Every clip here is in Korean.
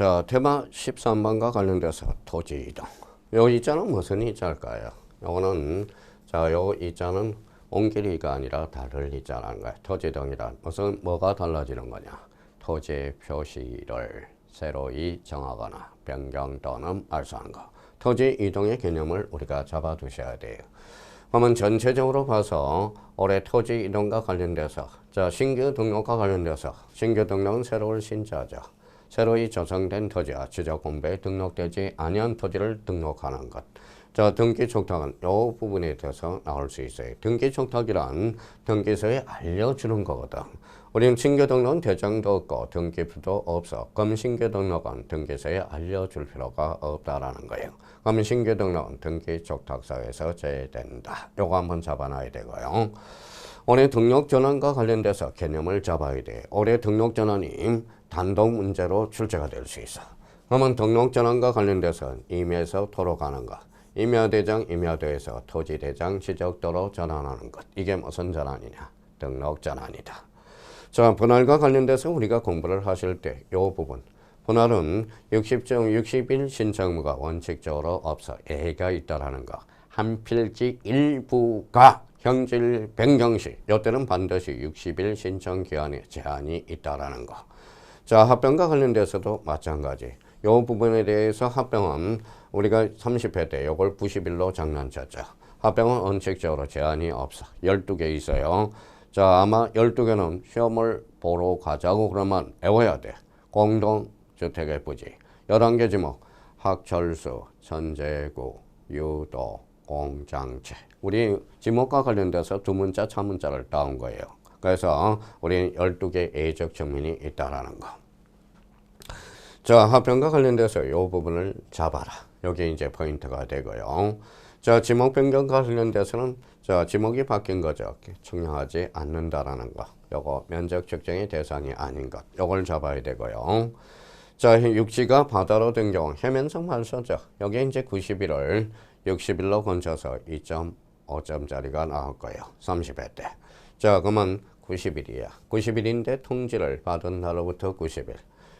자, 테마 13번과 관련돼서 토지 이동. 요 이자는 무슨 이자일까요? 요거는 자, 요 이자는 옮길이가 아니라 다를 이자라는 거예요. 토지 이동이란 무슨 뭐가 달라지는 거냐? 토지 표시를 새로이 정하거나 변경 또는 말소하는 거. 토지 이동의 개념을 우리가 잡아두셔야 돼요. 그러면 전체적으로 봐서 올해 토지 이동과 관련돼서 자 신규 등록과 관련돼서 신규 등록은 새로운 신자죠. 새로이 조성된 토지와 지적 공부에 등록되지 아니한 토지를 등록하는 것. 자 등기 촉탁은 이 부분에 대해서 나올 수 있어요. 등기 촉탁이란 등기소에 알려주는 거거든. 우리는 신규 등록은 대장도 없고 등기부도 없어. 그럼 신규 등록은 등기소에 알려줄 필요가 없다라는 거예요. 그럼 신규 등록은 등기 촉탁서에서 제외된다. 요거 한번 잡아놔야 되고요. 올해 등록 전환과 관련돼서 개념을 잡아야 돼. 올해 등록 전환이 단독 문제로 출제가 될 수 있어. 그러면 등록 전환과 관련돼서 임의에서 도로 가는 것. 임야대장, 임야도에서 토지대장 지적도로 전환하는 것. 이게 무슨 전환이냐? 등록 전환이다. 자, 분할과 관련돼서 우리가 공부를 하실 때 이 부분. 분할은 60정 60일 신청무가 원칙적으로 없어 A가 있다라는 거. 한 필지 일부가 형질 변경 시 이때는 반드시 60일 신청 기한에 제한이 있다라는 거. 자, 합병과 관련돼서도 마찬가지. 이 부분에 대해서 합병은 우리가 30회 때 이걸 90일로 장난쳤죠. 합병은 원칙적으로 제한이 없어. 12개 있어요. 자, 아마 12개는 시험을 보러 가자고 그러면 외워야 돼. 공동주택의 부지. 11개 지목. 학철수, 천재구, 유도, 공장체. 우리 지목과 관련돼서 두 문자, 차 문자를 따온 거예요. 그래서 우리는 12개 A적 증민이 있다라는 거. 자, 합병과 관련돼서 이 부분을 잡아라. 여기 이제 포인트가 되고요. 자, 지목 변경과 관련돼서는 자, 지목이 바뀐 거죠. 청량하지 않는다라는 거. 요거 면적 측정의 대상이 아닌 것. 요걸 잡아야 되고요. 자, 육지가 바다로 된 경우 해면성 말소죠. 여기 이제 90일을 60일로 건져서 2.5점짜리가 나올 거예요. 30회 때. 자, 그러면 90일이야. 90일인데 통지를 받은 날로부터 90일.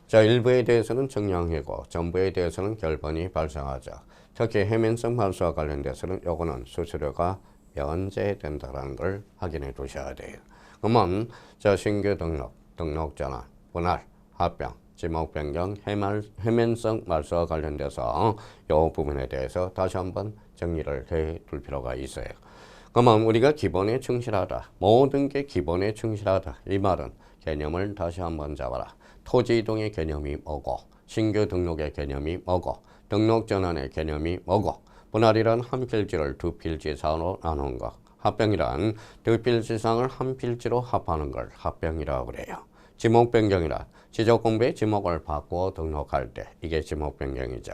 자, 일부에 대해서는 정량이고 전부에 대해서는 결번이 발생하죠. 특히 해면성 발수와 관련돼서는 요거는 수수료가 면제된다는 걸 확인해 두셔야 돼요. 그러면 자, 신규 등록, 등록 전환, 분할, 합병, 지목 변경, 해말, 해면성 말소와 관련돼서 이 부분에 대해서 다시 한번 정리를 해 둘 필요가 있어요. 그러면 우리가 기본에 충실하다. 모든 게 기본에 충실하다. 이 말은 개념을 다시 한번 잡아라. 토지 이동의 개념이 뭐고, 신규 등록의 개념이 뭐고, 등록 전환의 개념이 뭐고, 분할이란 한 필지를 두 필지 이상으로 나누는 것. 합병이란 두 필지 이상을 한 필지로 합하는 걸 합병이라고 그래요. 지목 변경이란 지적 공부의 지목을 바꾸어 등록할 때 이게 지목 변경이죠.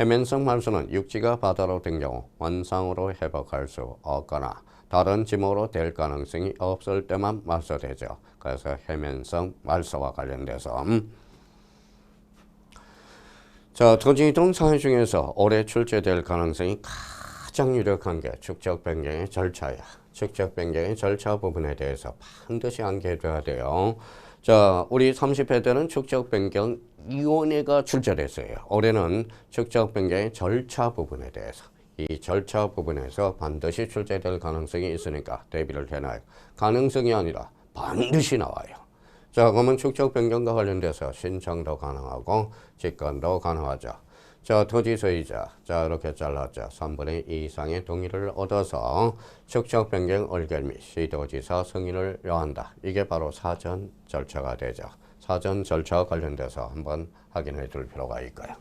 해면성 말소는 육지가 바다로 된 경우 원상으로 회복할 수 없거나 다른 지목으로 될 가능성이 없을 때만 말소되죠. 그래서 해면성 말소와 관련돼서 음. 자 토지이동 사회 중에서 올해 출제될 가능성이 가장 유력한 게 축적 변경의 절차야. 축적 변경의 절차 부분에 대해서 반드시 암기해둬야 돼요. 자, 우리 30회 때는 축적 변경 위원회가 출제됐어요. 올해는 축적 변경의 절차 부분에 대해서 이 절차 부분에서 반드시 출제될 가능성이 있으니까 대비를 해놔요. 가능성이 아니라 반드시 나와요. 자, 그러면 축적 변경과 관련돼서 신청도 가능하고 직권도 가능하죠. 자, 토지 소유자. 자, 이렇게 잘랐죠. 3분의 2 이상의 동의를 얻어서 축적 변경 얼결 및 시도지사 승인을 요한다. 이게 바로 사전 절차가 되죠. 사전 절차와 관련돼서 한번 확인해 둘 필요가 있고요.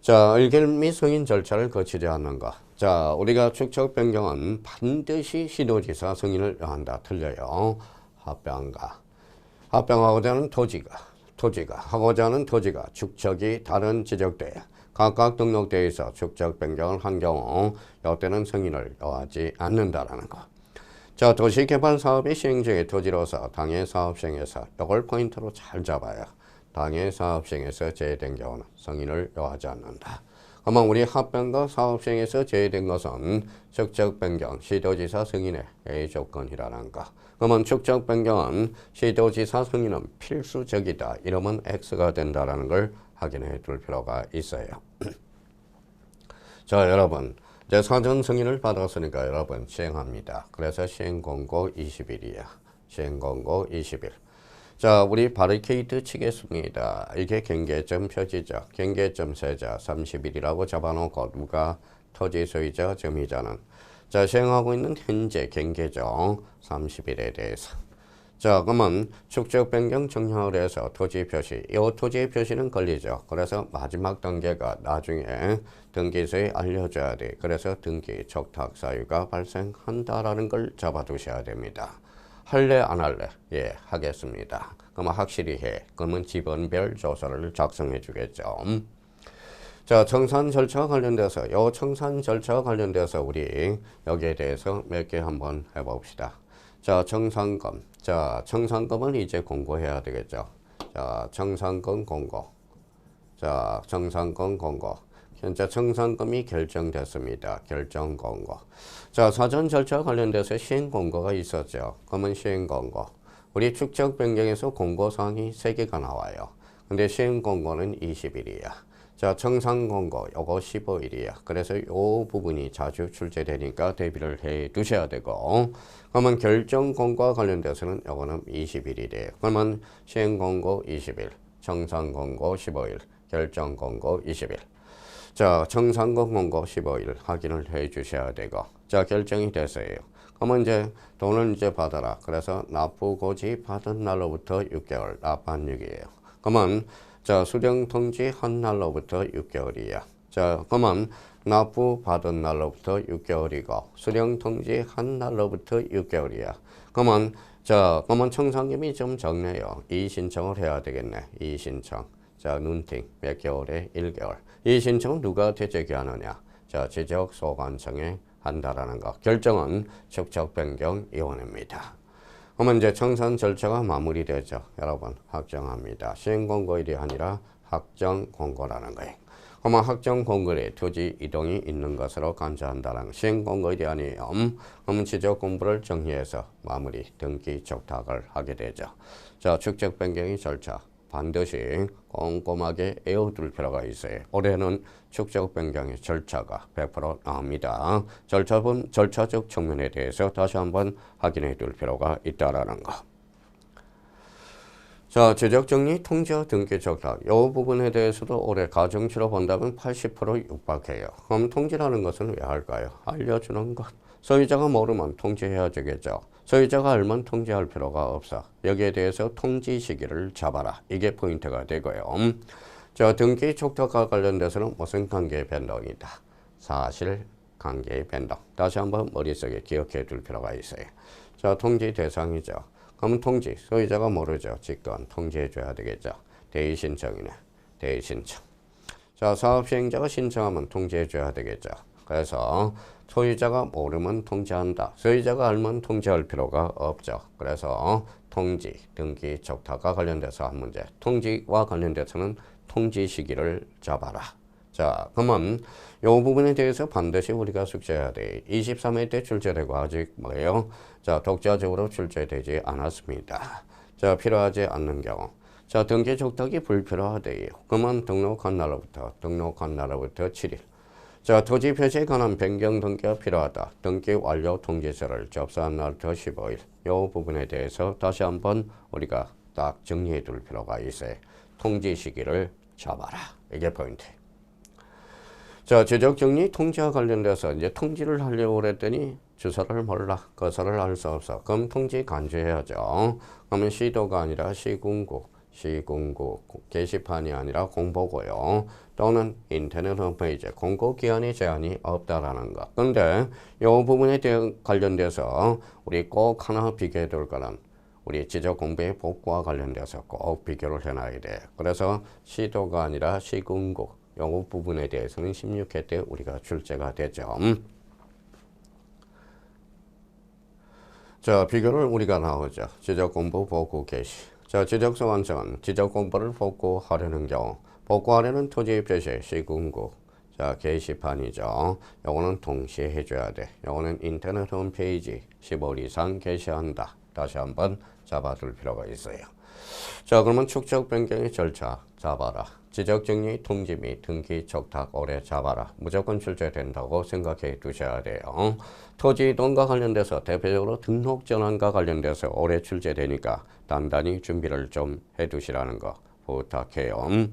자, 의결 및 승인 절차를 거치지 않는 것. 자, 우리가 축적 변경은 반드시 시도지사 승인을 요한다. 틀려요. 합병과 합병하고자 하는 토지가 토지가 하고자 하는 토지가 축적이 다른 지적대에 각각 등록대에서 축적 변경을 한 경우 이때는 승인을 요하지 않는다라는 것. 자, 도시 개발 사업의 시행 중에 토지로서 당해 사업 시행에서 이걸 포인트로 잘 잡아야 당해 사업 시행에서 제외된 경우는 승인을 요하지 않는다. 그러면 우리 합병과 사업 시행에서 제외된 것은 축적 변경 시도지사 승인의 A 조건이라는 것. 그러면 축적 변경은 시도지사 승인은 필수적이다. 이러면 X가 된다라는 걸 확인해 둘 필요가 있어요. 자, 여러분. 이제 사전 승인을 받았으니까 여러분 시행합니다. 그래서 시행 공고 20일이야. 시행 공고 20일. 자, 우리 바리케이트 치겠습니다. 이게 경계점 표지죠. 경계점 세자 30일이라고 잡아놓고 누가 토지 소유자 점유자는 자, 시행하고 있는 현재 경계점 30일에 대해서 자, 그러면 축적 변경 정형을 해서 토지 표시. 이 토지 표시는 걸리죠. 그래서 마지막 단계가 나중에 등기소에 알려줘야 돼. 그래서 등기 적탁 사유가 발생한다라는 걸 잡아두셔야 됩니다. 할래 안 할래? 예, 하겠습니다. 그러면 확실히 해. 그러면 지번별 조서를 작성해 주겠죠. 자, 청산 절차 관련돼서 요 청산 절차 관련돼서 우리 여기에 대해서 몇 개 한번 해봅시다. 자, 청산금. 자, 청산금은 이제 공고해야 되겠죠. 자, 청산금 공고. 자, 청산금 공고. 현재 청산금이 결정됐습니다. 결정 공고. 자, 사전 절차 관련돼서 시행 공고가 있었죠. 그러면 시행 공고. 우리 축적 변경에서 공고 사항이 3개가 나와요. 근데 시행 공고는 20일이야. 자, 공고 요거 15일이야. 그래서 요 부분이 자주 출제되니까 대비를 해 두셔야 되고 그러면 결정 공고와 관련돼서는 요거는 20일이래요. 그러면 시행 공고 20일, 청산 공고 15일, 결정 공고 20일. 자, 청산금 공고 15일 확인을 해 주셔야 되고 자, 결정이 됐어요. 그러면 이제 돈을 이제 받아라. 그래서 납부 고지 받은 날로부터 6개월 납반육이에요. 그러면 자, 수령 통지 한 날로부터 6개월이야. 자, 그러면 납부 받은 날로부터 6개월이고 수령 통지 한 날로부터 6개월이야. 그러면 자, 그러면 청산금이 좀 적네요. 이 신청을 해야 되겠네. 이 신청. 자, 눈팅 몇 개월에 1개월. 이 신청은 누가 되제기하느냐? 자, 지적 소관청에 한다라는 거. 결정은 직접 변경 위원회입니다. 그러면 이제 청산 절차가 마무리되죠. 여러분 확정합니다. 시행 공고일이 아니라 확정 공고라는 거예요. 그러면 확정 공고일에 토지 이동이 있는 것으로 간주한다는 시행 공고일이 아니에요. 그러면 지적 공부를 정리해서 마무리 등기 적탁을 하게 되죠. 자, 축적 변경의 절차 반드시 꼼꼼하게 외워둘 필요가 있어요. 올해는 축적 변경의 절차가 100% 나옵니다. 절차분, 절차적 측면에 대해서 다시 한번 확인해 둘 필요가 있다라는 거. 자, 제적 정리 통지와 등기 적탁. 이 부분에 대해서도 올해 가정치로 본다면 80% 육박해요. 그럼 통지라는 것은 왜 할까요? 알려주는 것. 소유자가 모르면 통지해야 되겠죠. 소유자가 알면 통지할 필요가 없어. 여기에 대해서 통지 시기를 잡아라. 이게 포인트가 되고요. 자, 등기 촉탁과 관련돼서는 무슨 관계 변동이다. 사실 관계 변동. 다시 한번 머릿속에 기억해 둘 필요가 있어요. 자, 통지 대상이죠. 그럼 통지, 소유자가 모르죠. 직권 통지해 줘야 되겠죠. 대의 신청이네. 대의 신청. 자, 사업 시행자가 신청하면 통지해 줘야 되겠죠. 그래서 소유자가 모르면 통지한다. 소유자가 알면 통지할 필요가 없죠. 그래서 통지, 등기, 적타가 관련돼서 한 문제. 통지와 관련돼서는 통지 시기를 잡아라. 자, 그러면 이 부분에 대해서 반드시 우리가 숙제해야 돼. 23회 때 출제되고 아직 뭐예요? 자, 독자적으로 출제되지 않았습니다. 자, 필요하지 않는 경우. 자, 등기 적탁이 불필요하대요. 그러면 등록한 날로부터, 등록한 날로부터 7일. 자, 토지 표시에 관한 변경 등기가 필요하다. 등기 완료 통지서를 접수한 날부터 15일. 이 부분에 대해서 다시 한번 우리가 딱 정리해 둘 필요가 있어요. 통지 시기를 잡아라. 이게 포인트. 자, 제적 정리 통지와 관련돼서 이제 통지를 하려고 그랬더니 주소를 몰라. 거서를 알 수 없어. 그럼 통지 간주해야죠. 그러면 시도가 아니라 시군국. 시군국 게시판이 아니라 공보고요. 또는 인터넷 홈페이지 공고 기한이 제한이 없다라는 것. 근데 이 부분에 대해 관련돼서 우리 꼭 하나 비교해 둘 거는 우리 지적 공부의 복구와 관련돼서 꼭 비교를 해놔야 돼. 그래서 시도가 아니라 시군국 요 부분에 대해서는 16회 때 우리가 출제가 되죠. 자, 비교를 우리가 나오죠. 지적 공부 복구 개시. 자, 지적소 완성은 지적 공부를 복구하려는 경우 복구하려는 토지 표시 시군국 자 게시판이죠. 요거는 동시에 해줘야 돼. 요거는 인터넷 홈페이지 15일 이상 게시한다. 다시 한번 잡아둘 필요가 있어요. 자 그러면 축적 변경의 절차 잡아라. 지적 정리 통지 및 등기 적탁 오래 잡아라. 무조건 출제된다고 생각해 두셔야 돼요. 토지 이동과 관련돼서 대표적으로 등록 전환과 관련돼서 오래 출제되니까 단단히 준비를 좀 해두시라는 거 부탁해요.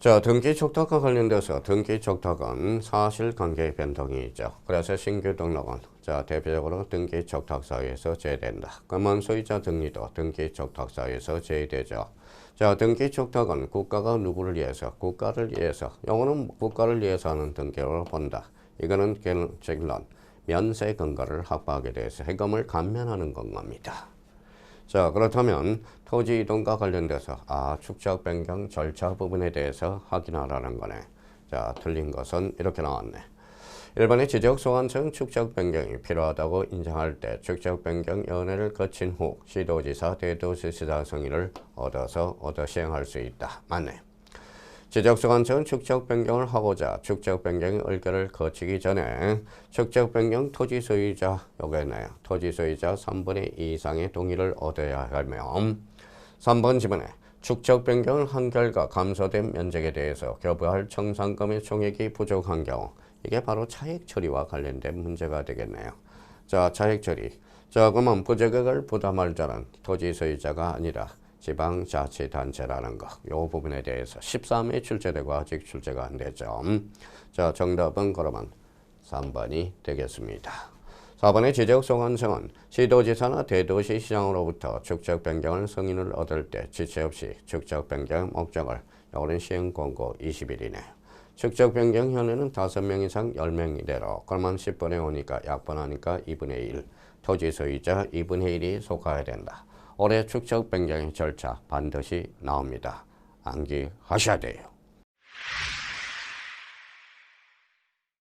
자, 등기 촉탁과 관련돼서 등기 촉탁은 사실관계 변동이 있죠. 그래서 신규 등록은 자 대표적으로 등기 촉탁사에서 제외된다. 그러면 소유자 등리도 등기 촉탁사에서 제외되죠. 자, 등기 촉탁은 국가가 누구를 위해서, 국가를 위해서, 영어는 국가를 위해서 하는 등기로 본다. 이거는 결론, 면세 근거를 확보하게 돼서 해금을 감면하는 건 겁니다. 자 그렇다면 토지 이동과 관련돼서 아 축적 변경 절차 부분에 대해서 확인하라는 거네. 자 틀린 것은 이렇게 나왔네. 일반의 지적 소관청 축적 변경이 필요하다고 인정할 때 축적 변경 연회를 거친 후 시도지사 대도시지사 승인을 얻어서 얻어 시행할 수 있다. 맞네. 지적 소관청은 축적 변경을 하고자 축적 변경의 의결을 거치기 전에 축적 변경 토지 소유자 요거네요. 토지 소유자 3분의 2 이상의 동의를 얻어야 하면 3번 지문에 축적 변경을 한 결과 감소된 면적에 대해서 교부할 청산금의 총액이 부족한 경우 이게 바로 차액 처리와 관련된 문제가 되겠네요. 자, 차액 처리. 자, 그러면 부적액을 부담할 자는 토지 소유자가 아니라 지방자치단체라는 것. 이 부분에 대해서 13회 출제되고 아직 출제가 안 되죠. 자, 정답은 그러면 3번이 되겠습니다. 4번의 지적소관청은 시도지사나 대도시 시장으로부터 축적 변경을 승인을 얻을 때 지체 없이 축적 변경 목적을 요거는 시행 공고 20일이네 요. 축적 변경 현에는 5명 이상 10명 이대로 그러면 10분의 5니까 약분하니까 2분의 1 토지 소유자 2분의 1이 속하여야 된다. 올해 축적 변경의 절차 반드시 나옵니다. 암기하셔야 돼요.